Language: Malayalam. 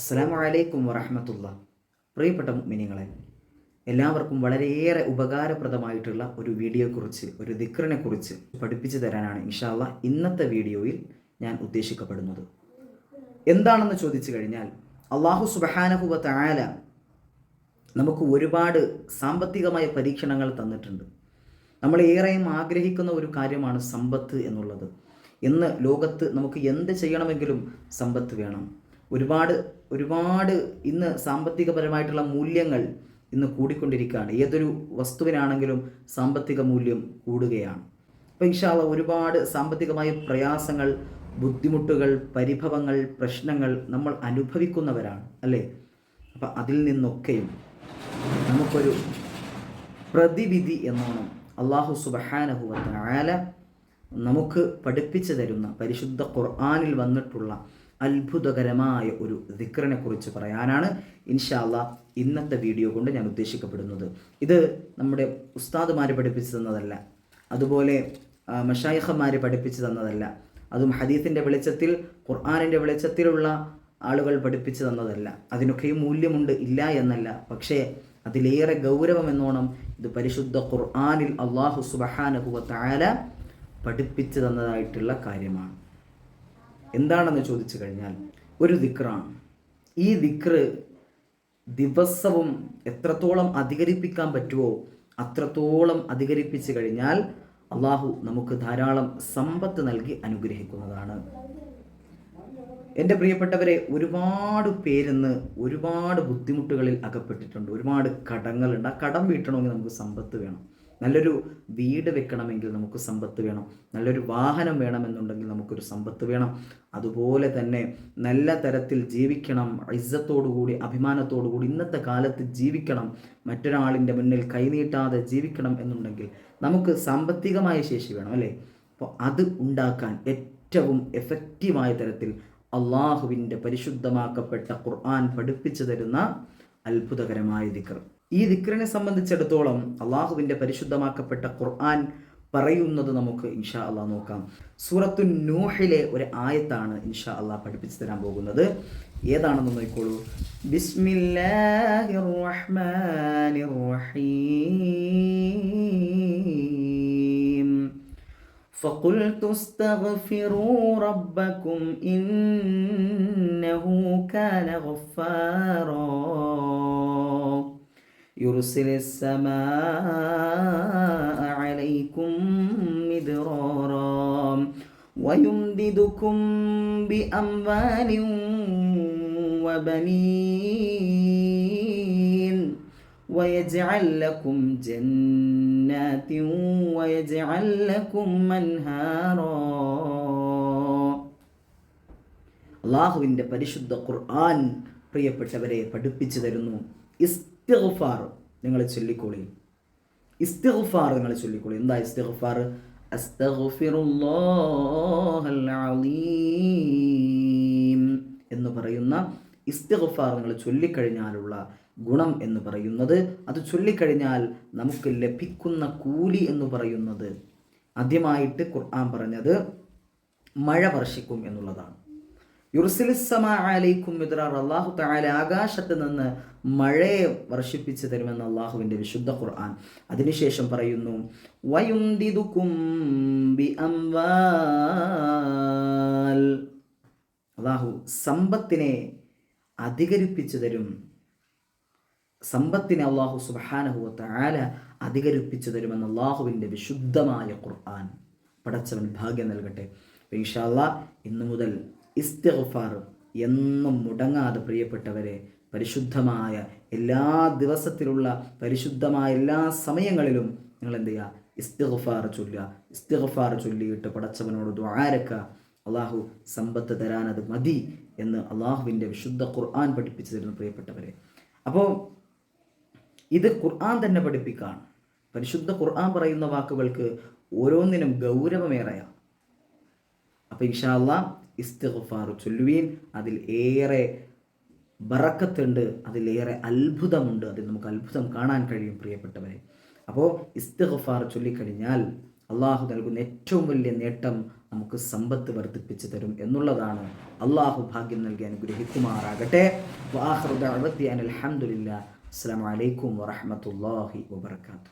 അസ്സാം വലൈക്കും വറഹമത്തുള്ള. പ്രിയപ്പെട്ട മിനിങ്ങളെ എല്ലാവർക്കും വളരെയേറെ ഉപകാരപ്രദമായിട്ടുള്ള ഒരു വീഡിയോയെക്കുറിച്ച് ഒരു ദിക്റിനെ കുറിച്ച് പഠിപ്പിച്ചു തരാനാണ് ഇൻഷാല്ല ഇന്നത്തെ വീഡിയോയിൽ ഞാൻ ഉദ്ദേശിക്കപ്പെടുന്നത്. എന്താണെന്ന് ചോദിച്ചു കഴിഞ്ഞാൽ അള്ളാഹു സുബഹാനഹുബ തായാല നമുക്ക് ഒരുപാട് സാമ്പത്തികമായ പരീക്ഷണങ്ങൾ തന്നിട്ടുണ്ട്. നമ്മൾ ഏറെയും ആഗ്രഹിക്കുന്ന ഒരു കാര്യമാണ് സമ്പത്ത് എന്നുള്ളത്. ഇന്ന് ലോകത്ത് നമുക്ക് എന്ത് ചെയ്യണമെങ്കിലും സമ്പത്ത് വേണം. ഒരുപാട് ഒരുപാട് ഇന്ന് സാമ്പത്തികപരമായിട്ടുള്ള മൂല്യങ്ങൾ ഇന്ന് കൂടിക്കൊണ്ടിരിക്കുകയാണ്. ഏതൊരു വസ്തുവിനാണെങ്കിലും സാമ്പത്തിക മൂല്യം കൂടുകയാണ്. അപ്പോൾ ഇൻഷാല്ല ഒരുപാട് സാമ്പത്തികമായ പ്രയാസങ്ങൾ ബുദ്ധിമുട്ടുകൾ പരിഭവങ്ങൾ പ്രശ്നങ്ങൾ നമ്മൾ അനുഭവിക്കുന്നവരാണ് അല്ലേ? അപ്പം അതിൽ നിന്നൊക്കെയും നമുക്കൊരു പ്രതിവിധി എന്നോണം അള്ളാഹു സുബഹാനഹുവല നമുക്ക് പഠിപ്പിച്ചു തരുന്ന പരിശുദ്ധ ഖുർആാനിൽ വന്നിട്ടുള്ള അത്ഭുതകരമായ ഒരു ദിക്റിനെ കുറിച്ച് പറയാനാണ് ഇൻഷാല്ല ഇന്നത്തെ വീഡിയോ കൊണ്ട് ഞാൻ ഉദ്ദേശിക്കപ്പെടുന്നത്. ഇത് നമ്മുടെ ഉസ്താദുമാർ പഠിപ്പിച്ചു തന്നതല്ല അതുപോലെ മഷായിഖന്മാർ പഠിപ്പിച്ചു തന്നതല്ല അതും ഹദീത്തിന്റെ വെളിച്ചത്തിൽ ഖുർആാനിന്റെ വെളിച്ചത്തിലുള്ള ആളുകൾ പഠിപ്പിച്ചു തന്നതല്ല. അതിനൊക്കെയും മൂല്യമുണ്ട് ഇല്ല എന്നല്ല. പക്ഷേ അതിലേറെ ഗൗരവം എന്നോണം ഇത് പരിശുദ്ധ ഖുർആാനിൽ അള്ളാഹു സുബഹാനഹുവ താല പഠിപ്പിച്ചു തന്നതായിട്ടുള്ള കാര്യമാണ്. എന്താണെന്ന് ചോദിച്ചു കഴിഞ്ഞാൽ ഒരു ദിക്റാണ്. ഈ ദിക്റ് ദിവസവും എത്രത്തോളം അധികരിപ്പിക്കാൻ പറ്റുമോ അത്രത്തോളം അധികരിപ്പിച്ചു കഴിഞ്ഞാൽ അള്ളാഹു നമുക്ക് ധാരാളം സമ്പത്ത് നൽകി അനുഗ്രഹിക്കുന്നതാണ്. എന്റെ പ്രിയപ്പെട്ടവരെ ഒരുപാട് പേരിന്ന് ഒരുപാട് ബുദ്ധിമുട്ടുകളിൽ അകപ്പെട്ടിട്ടുണ്ട്. ഒരുപാട് കടങ്ങളുണ്ട്. ആ കടം വീട്ടണമെങ്കിൽ നമുക്ക് സമ്പത്ത് വേണം. നല്ലൊരു വീട് വെക്കണമെങ്കിൽ നമുക്ക് സമ്പത്ത് വേണം. നല്ലൊരു വാഹനം വേണമെന്നുണ്ടെങ്കിൽ നമുക്കൊരു സമ്പത്ത് വേണം. അതുപോലെ തന്നെ നല്ല തരത്തിൽ ജീവിക്കണം. ഇസ്സത്തോടുകൂടി അഭിമാനത്തോടുകൂടി ഇന്നത്തെ കാലത്ത് ജീവിക്കണം. മറ്റൊരാളിന്റെ മുന്നിൽ കൈനീട്ടാതെ ജീവിക്കണം എന്നുണ്ടെങ്കിൽ നമുക്ക് സാമ്പത്തികമായ ശേഷി വേണം അല്ലേ? അപ്പോൾ അത് ഉണ്ടാക്കാൻ ഏറ്റവും എഫക്റ്റീവായ തരത്തിൽ അള്ളാഹുവിന്റെ പരിശുദ്ധമാക്കപ്പെട്ട ഖുർആൻ പഠിപ്പിച്ചു തരുന്ന അത്ഭുതകരമായ ദിക്ർ. ഈ ദിക്റിനെ സംബന്ധിച്ചിടത്തോളം അള്ളാഹുവിൻ്റെ പരിശുദ്ധമാക്കപ്പെട്ട ഖുർആൻ പറയുന്നത് നമുക്ക് ഇൻഷാ അള്ളാഹ് നോക്കാം സൂറത്തു നൂഹിലെ ഒരു ആയത്താണ് ഇൻഷാ അള്ളാഹ് പഠിപ്പിച്ചു തരാൻ പോകുന്നത് ഏതാണെന്ന് നോക്കിക്കോളൂ ബിസ്മില്ലാഹിർ റഹ്മാനിർ റഹീം فقلت استغفروا ربكم إنه كان غفارا يرسل السماء عليكم مدرارا ويمددكم بأموال وبنين ويجعل لكم جنات ويجعل لكم أنهارا അള്ളാഹുവിൻ്റെ പരിശുദ്ധ ഖുർആൻ പ്രിയപ്പെട്ടവരെ പഠിപ്പിച്ചു തരുന്നു ഇസ്തിഗ്ഫാർ നിങ്ങൾ ചൊല്ലിക്കോളി. ഇസ്തിഗ്ഫാർ നിങ്ങൾ ചൊല്ലിക്കോളി. എന്താ ഇസ്തിഗ്ഫാർ? എന്ന് പറയുന്ന ഇസ്തിഗ്ഫാർ നിങ്ങൾ ചൊല്ലിക്കഴിഞ്ഞാലുള്ള ഗുണം എന്ന് പറയുന്നത് അത് ചൊല്ലിക്കഴിഞ്ഞാൽ നമുക്ക് ലഭിക്കുന്ന കൂലി എന്ന് പറയുന്നത് ആദ്യമായിട്ട് ഖുർആൻ പറഞ്ഞത് മഴ വർഷിക്കും എന്നുള്ളതാണ്. അള്ളാഹു താല ആകാശത്ത് നിന്ന് മഴയെ വർഷിപ്പിച്ചു തരുമെന്ന് അള്ളാഹുവിന്റെ വിശുദ്ധ ഖുർആൻ. അതിനുശേഷം പറയുന്നു ബി അംവാൽ അള്ളാഹു സമ്പത്തിനെ അധികരിപ്പിച്ചു തരും. സമ്പത്തിനെ അള്ളാഹു സുബാനഹു താല അധികരിപ്പിച്ചു തരുമെന്ന് അള്ളാഹുവിന്റെ വിശുദ്ധമായ ഖുർആൻ. പടച്ചവൻ ഭാഗ്യം നൽകട്ടെ. ഇൻഷാല്ല ഇന്നു മുതൽ ഇസ്തിഗ്ഫാർ എന്നും മുടങ്ങാതെ പ്രിയപ്പെട്ടവരെ പരിശുദ്ധമായ എല്ലാ ദിവസത്തിലുള്ള പരിശുദ്ധമായ എല്ലാ സമയങ്ങളിലും നിങ്ങൾ എന്ത് ചെയ്യുക? ഇസ്തിഗ്ഫാർ ചൊല്ലുക. ഇസ്തിഗ്ഫാർ ചൊല്ലിയിട്ട് പടച്ചവനോട് ദ്വാരക്ക അള്ളാഹു സമ്പത്ത് തരാൻ അത് മതി എന്ന് അള്ളാഹുവിന്റെ വിശുദ്ധ ഖുർആൻ പഠിപ്പിച്ചു തരുന്നു പ്രിയപ്പെട്ടവരെ. അപ്പോൾ ഇത് ഖുർആൻ തന്നെ പഠിപ്പിക്കുകയാണ്. പരിശുദ്ധ ഖുർആൻ പറയുന്ന വാക്കുകൾക്ക് ഓരോന്നിനും ഗൗരവമേറെയാണ്. അപ്പോൾ ഇൻഷാല്ല ഇസ്തിഗ്ഫാർ ചൊല്ലുവീൻ. അതിൽ ഏറെ ബറക്കത്തുണ്ട് അതിലേറെ അത്ഭുതമുണ്ട് അതിൽ നമുക്ക് അത്ഭുതം കാണാൻ കഴിയും പ്രിയപ്പെട്ടവരെ. അപ്പോൾ ഇസ്തിഗ്ഫാർ ചൊല്ലിക്കഴിഞ്ഞാൽ അള്ളാഹു നൽകുന്ന ഏറ്റവും വലിയ നേട്ടം നമുക്ക് സമ്പത്ത് വർദ്ധിപ്പിച്ചു തരും എന്നുള്ളതാണ്. അള്ളാഹു ഭാഗ്യം നൽകി അനുഗ്രഹിക്കുമാറാകട്ടെ. അലഹമുല്ല അസ്സാം വലൈക്കും വാഹമത്തല്ലാഹി വാബർക്കാത്തു